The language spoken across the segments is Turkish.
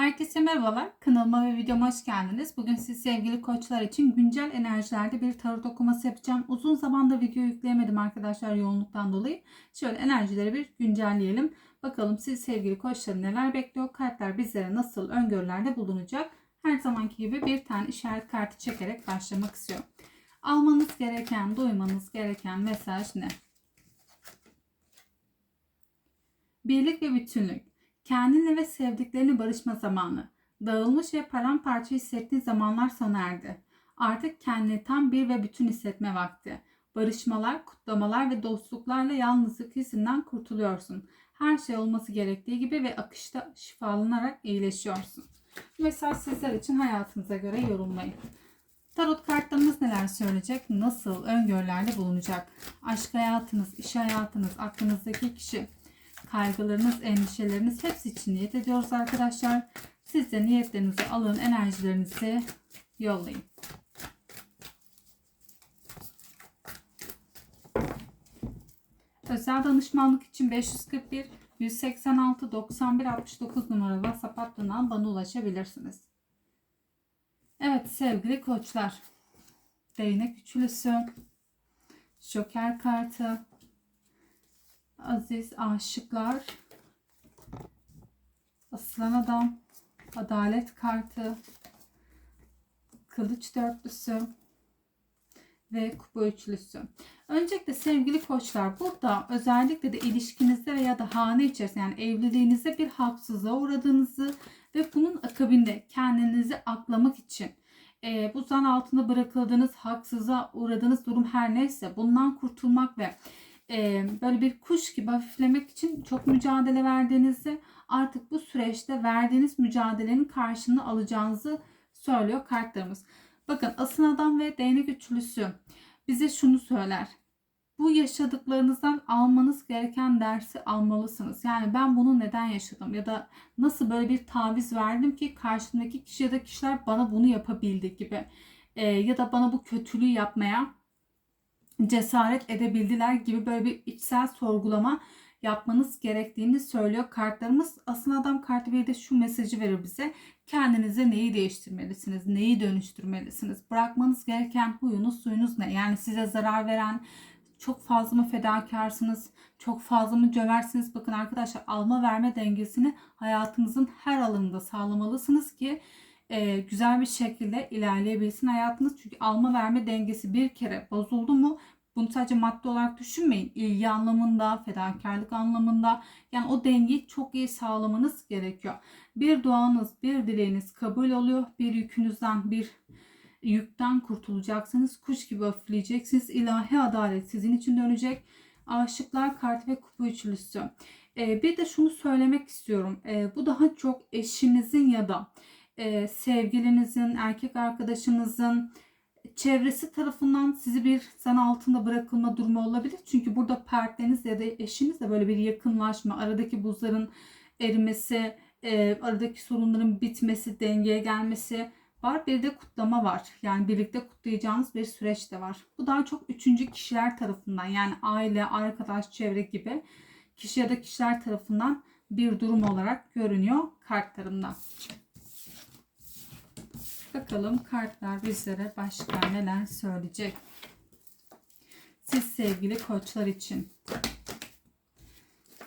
Herkese merhabalar. Kanalıma ve videoma hoş geldiniz. Bugün siz sevgili koçlar için güncel enerjilerde bir tarot okuması yapacağım. Uzun zamanda video yükleyemedim arkadaşlar yoğunluktan dolayı. Şöyle enerjileri bir güncelleyelim. Bakalım siz sevgili koçları neler bekliyor? Kartlar bizlere nasıl öngörülerde bulunacak? Her zamanki gibi bir tane işaret kartı çekerek başlamak istiyorum. Almanız gereken, duymanız gereken mesaj ne? Birlik ve bütünlük. Kendinle ve sevdiklerini barışma zamanı. Dağılmış ve paramparça hissettiğin zamanlar sona erdi. Artık kendini tam bir ve bütün hissetme vakti. Barışmalar, kutlamalar ve dostluklarla yalnızlık hissinden kurtuluyorsun. Her şey olması gerektiği gibi ve akışta şifalanarak iyileşiyorsun. Mesaj sizler için hayatınıza göre yorumlayın. Tarot kartlarımız neler söyleyecek? Nasıl öngörülerde bulunacak? Aşk hayatınız, iş hayatınız, aklınızdaki kişi, kaygılarınız, endişeleriniz hepsi için niyet ediyoruz arkadaşlar. Siz de niyetlerinizi alın, enerjilerinizi yollayın. Özel danışmanlık için 541 186 91 69 numaralı WhatsApp hattından bana ulaşabilirsiniz. Evet sevgili koçlar. Değnek üçlüsü. Joker kartı. Aziz aşıklar. Aslan adam. Adalet kartı. Kılıç dörtlüsü. Ve kupa üçlüsü. Öncelikle sevgili koçlar burada özellikle de ilişkinizde veya da hane içerisinde yani evliliğinizde bir haksızlığa uğradığınızı ve bunun akabinde kendinizi aklamak için e, bu zan altında bırakıldığınız haksıza uğradığınız durum her neyse bundan kurtulmak ve e, böyle bir kuş gibi hafiflemek için çok mücadele verdiğinizi artık bu süreçte verdiğiniz mücadelenin karşılığını alacağınızı söylüyor kartlarımız. Bakın asın adam ve değnek üçlüsü bize şunu söyler. Bu yaşadıklarınızdan almanız gereken dersi almalısınız. Yani ben bunu neden yaşadım ya da nasıl böyle bir taviz verdim ki karşımdaki kişi ya da kişiler bana bunu yapabildi gibi. E, ya da bana bu kötülüğü yapmaya cesaret edebildiler gibi böyle bir içsel sorgulama yapmanız gerektiğini söylüyor kartlarımız. Aslında adam kartı bir de şu mesajı verir bize. Kendinize neyi değiştirmelisiniz? Neyi dönüştürmelisiniz? Bırakmanız gereken huyunuz suyunuz ne? Yani size zarar veren çok fazla mı fedakarsınız? Çok fazla mı cömertsiniz? Bakın arkadaşlar alma verme dengesini hayatınızın her alanında sağlamalısınız ki e, güzel bir şekilde ilerleyebilsin hayatınız. Çünkü alma verme dengesi bir kere bozuldu mu bunu sadece madde olarak düşünmeyin. İlgi anlamında, fedakarlık anlamında. Yani o dengeyi çok iyi sağlamanız gerekiyor. Bir duanız, bir dileğiniz kabul oluyor. Bir yükünüzden, bir yükten kurtulacaksınız. Kuş gibi hafifleyeceksiniz. İlahi adalet sizin için dönecek. Aşıklar kartı ve kupa üçlüsü. Ee, bir de şunu söylemek istiyorum. Ee, bu daha çok eşinizin ya da e, sevgilinizin, erkek arkadaşınızın, çevresi tarafından sizi bir zan altında bırakılma durumu olabilir. Çünkü burada partneriniz ya da eşiniz de böyle bir yakınlaşma, aradaki buzların erimesi, e, aradaki sorunların bitmesi, dengeye gelmesi var. Bir de kutlama var. Yani birlikte kutlayacağınız bir süreç de var. Bu daha çok üçüncü kişiler tarafından yani aile, arkadaş, çevre gibi kişi ya da kişiler tarafından bir durum olarak görünüyor kartlarımda. Bakalım kartlar bizlere başka neler söyleyecek. Siz sevgili koçlar için.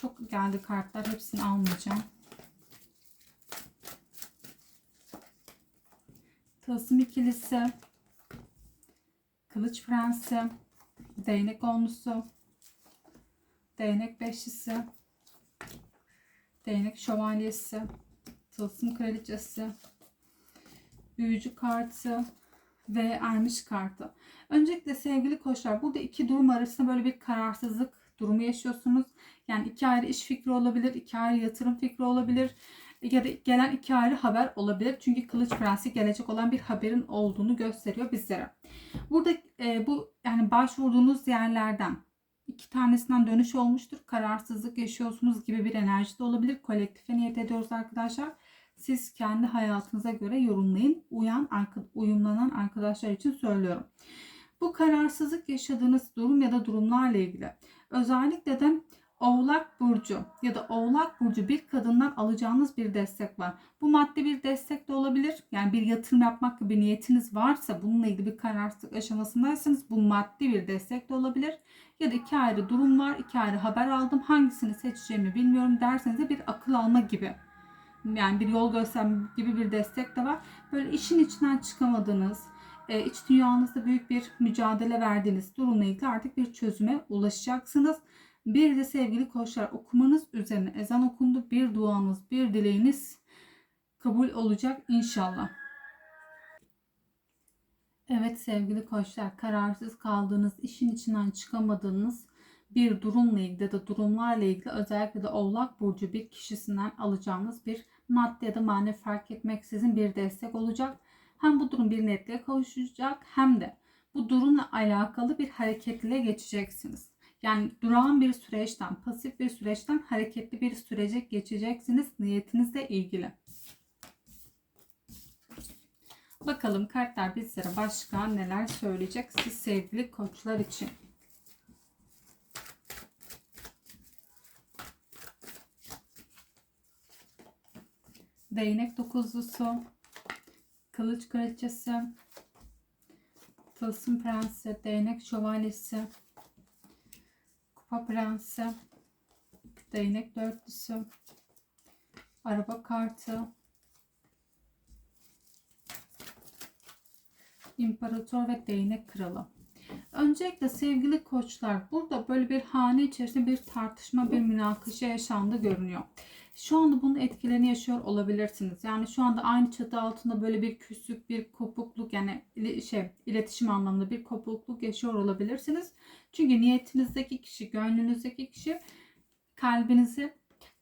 Çok geldi kartlar. Hepsini almayacağım. Tılsım ikilisi. Kılıç prensi. Değnek onlusu. Değnek beşlisi. Değnek şövalyesi. Tılsım kraliçesi büyücü kartı ve ermiş kartı. Öncelikle sevgili koçlar burada iki durum arasında böyle bir kararsızlık durumu yaşıyorsunuz. Yani iki ayrı iş fikri olabilir, iki ayrı yatırım fikri olabilir ya da gelen iki ayrı haber olabilir. Çünkü Kılıç Prensi gelecek olan bir haberin olduğunu gösteriyor bizlere. Burada e, bu yani başvurduğunuz yerlerden iki tanesinden dönüş olmuştur. Kararsızlık yaşıyorsunuz gibi bir enerji de olabilir. Kolektife niyet ediyoruz arkadaşlar. Siz kendi hayatınıza göre yorumlayın. Uyan, uyumlanan arkadaşlar için söylüyorum. Bu kararsızlık yaşadığınız durum ya da durumlarla ilgili özellikle de Oğlak Burcu ya da Oğlak Burcu bir kadından alacağınız bir destek var. Bu maddi bir destek de olabilir. Yani bir yatırım yapmak gibi niyetiniz varsa bununla ilgili bir kararsızlık aşamasındaysanız bu maddi bir destek de olabilir. Ya da iki ayrı durum var, iki ayrı haber aldım. Hangisini seçeceğimi bilmiyorum derseniz de bir akıl alma gibi. Yani bir yol gösterme gibi bir destek de var. Böyle işin içinden çıkamadığınız, e, iç dünyanızda büyük bir mücadele verdiğiniz durumla ilgili artık bir çözüme ulaşacaksınız. Bir de sevgili koçlar okumanız üzerine ezan okundu. Bir duanız, bir dileğiniz kabul olacak inşallah. Evet sevgili koçlar kararsız kaldığınız, işin içinden çıkamadığınız bir durumla ilgili ya da durumlarla ilgili özellikle de Oğlak Burcu bir kişisinden alacağınız bir maddi ya da manevi fark etmeksizin bir destek olacak. Hem bu durum bir netliğe kavuşacak hem de bu durumla alakalı bir hareketliliğe geçeceksiniz. Yani durağan bir süreçten, pasif bir süreçten hareketli bir sürece geçeceksiniz niyetinizle ilgili. Bakalım kartlar bizlere başka neler söyleyecek siz sevgili koçlar için. Değnek dokuzlusu, kılıç kraliçesi, tılsım prensi, değnek şövalyesi, kupa prensi, değnek dörtlüsü, araba kartı, imparator ve değnek kralı. Öncelikle sevgili koçlar burada böyle bir hane içerisinde bir tartışma bir münakaşa yaşandı görünüyor. Şu anda bunun etkilerini yaşıyor olabilirsiniz. Yani şu anda aynı çatı altında böyle bir küslük, bir kopukluk yani şey iletişim anlamında bir kopukluk yaşıyor olabilirsiniz. Çünkü niyetinizdeki kişi, gönlünüzdeki kişi kalbinizi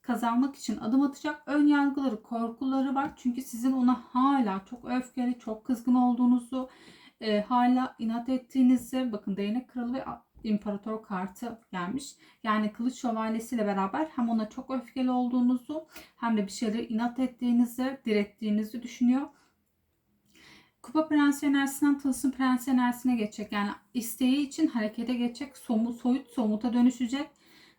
kazanmak için adım atacak. Ön yargıları, korkuları var. Çünkü sizin ona hala çok öfkeli, çok kızgın olduğunuzu, e, hala inat ettiğinizi, bakın değnek kralı ve imparator kartı gelmiş. Yani kılıç şövalyesiyle beraber hem ona çok öfkeli olduğunuzu hem de bir şeyleri inat ettiğinizi, direttiğinizi düşünüyor. Kupa prensi enerjisinden tılsım prensi enerjisine geçecek. Yani isteği için harekete geçecek. Somut, soyut somuta dönüşecek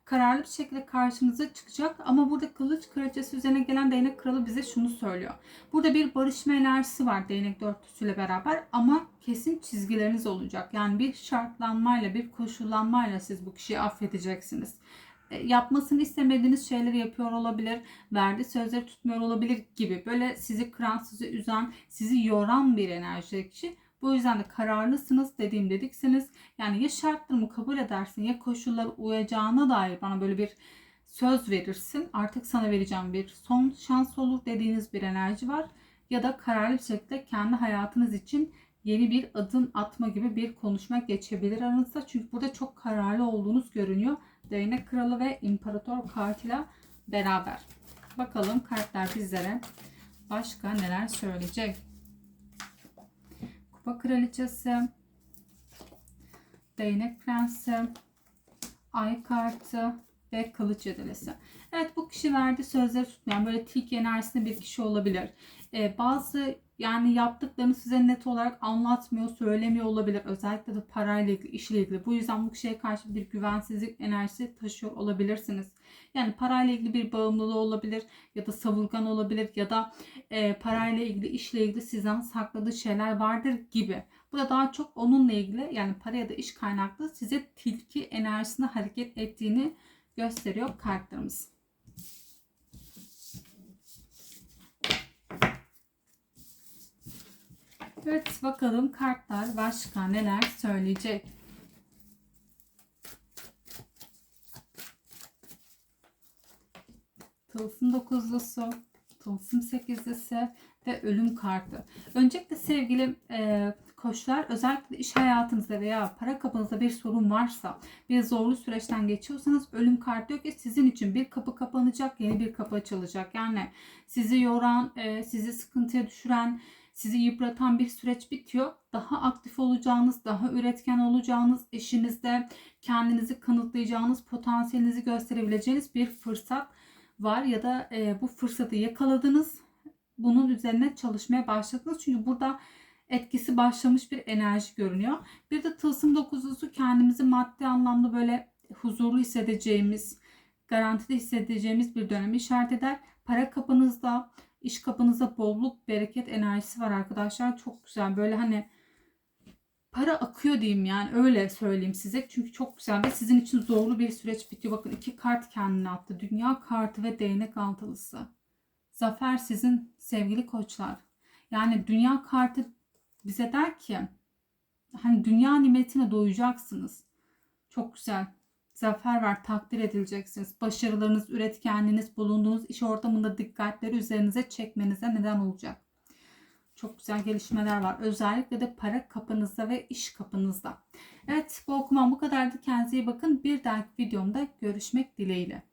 kararlı bir şekilde karşınıza çıkacak. Ama burada kılıç kraliçesi üzerine gelen değnek kralı bize şunu söylüyor. Burada bir barışma enerjisi var değnek dörtlüsüyle beraber ama kesin çizgileriniz olacak. Yani bir şartlanmayla, bir koşullanmayla siz bu kişiyi affedeceksiniz e, yapmasını istemediğiniz şeyleri yapıyor olabilir, verdiği sözleri tutmuyor olabilir gibi böyle sizi kıran, sizi üzen, sizi yoran bir enerji kişi bu yüzden de kararlısınız dediğim dediksiniz. Yani ya şartlarımı kabul edersin ya koşullar uyacağına dair bana böyle bir söz verirsin. Artık sana vereceğim bir son şans olur dediğiniz bir enerji var. Ya da kararlı bir şekilde kendi hayatınız için yeni bir adım atma gibi bir konuşma geçebilir aranızda. Çünkü burada çok kararlı olduğunuz görünüyor. Değnek kralı ve imparator kartıyla beraber. Bakalım kartlar bizlere başka neler söyleyecek. Kupa kraliçesi, değnek prensi, ay kartı ve kılıç yedilisi. Evet bu kişi verdiği sözleri tutmayan böyle tilki enerjisinde bir kişi olabilir. Ee, bazı yani yaptıklarını size net olarak anlatmıyor, söylemiyor olabilir. Özellikle de parayla ilgili, işle ilgili. Bu yüzden bu kişiye karşı bir güvensizlik enerjisi taşıyor olabilirsiniz. Yani parayla ilgili bir bağımlılığı olabilir ya da savurgan olabilir ya da e, parayla ilgili, işle ilgili sizden sakladığı şeyler vardır gibi. Bu da daha çok onunla ilgili yani para ya da iş kaynaklı size tilki enerjisinde hareket ettiğini gösteriyor kartlarımız. Evet bakalım kartlar başka neler söyleyecek. Tılsım dokuzlusu, tılsım sekizlisi ve ölüm kartı. Öncelikle sevgili e, koçlar özellikle iş hayatınızda veya para kapınızda bir sorun varsa bir zorlu süreçten geçiyorsanız ölüm kartı diyor ki sizin için bir kapı kapanacak yeni bir kapı açılacak. Yani sizi yoran, e, sizi sıkıntıya düşüren, sizi yıpratan bir süreç bitiyor. Daha aktif olacağınız, daha üretken olacağınız, eşinizde kendinizi kanıtlayacağınız, potansiyelinizi gösterebileceğiniz bir fırsat var ya da e, bu fırsatı yakaladınız. Bunun üzerine çalışmaya başladınız. Çünkü burada etkisi başlamış bir enerji görünüyor. Bir de tılsım dokuzlusu kendimizi maddi anlamda böyle huzurlu hissedeceğimiz, garantide hissedeceğimiz bir dönemi işaret eder. Para kapınızda, iş kapınızda bolluk, bereket enerjisi var arkadaşlar. Çok güzel. Böyle hani para akıyor diyeyim yani öyle söyleyeyim size. Çünkü çok güzel ve sizin için zorlu bir süreç bitiyor. Bakın iki kart kendine attı. Dünya kartı ve değnek altılısı. Zafer sizin sevgili koçlar. Yani dünya kartı bize der ki hani dünya nimetine doyacaksınız. Çok güzel. Zafer var, takdir edileceksiniz. Başarılarınız, üretkenliğiniz, bulunduğunuz iş ortamında dikkatleri üzerinize çekmenize neden olacak. Çok güzel gelişmeler var. Özellikle de para kapınızda ve iş kapınızda. Evet bu okumam bu kadardı. Kendinize iyi bakın. Bir dahaki videomda görüşmek dileğiyle.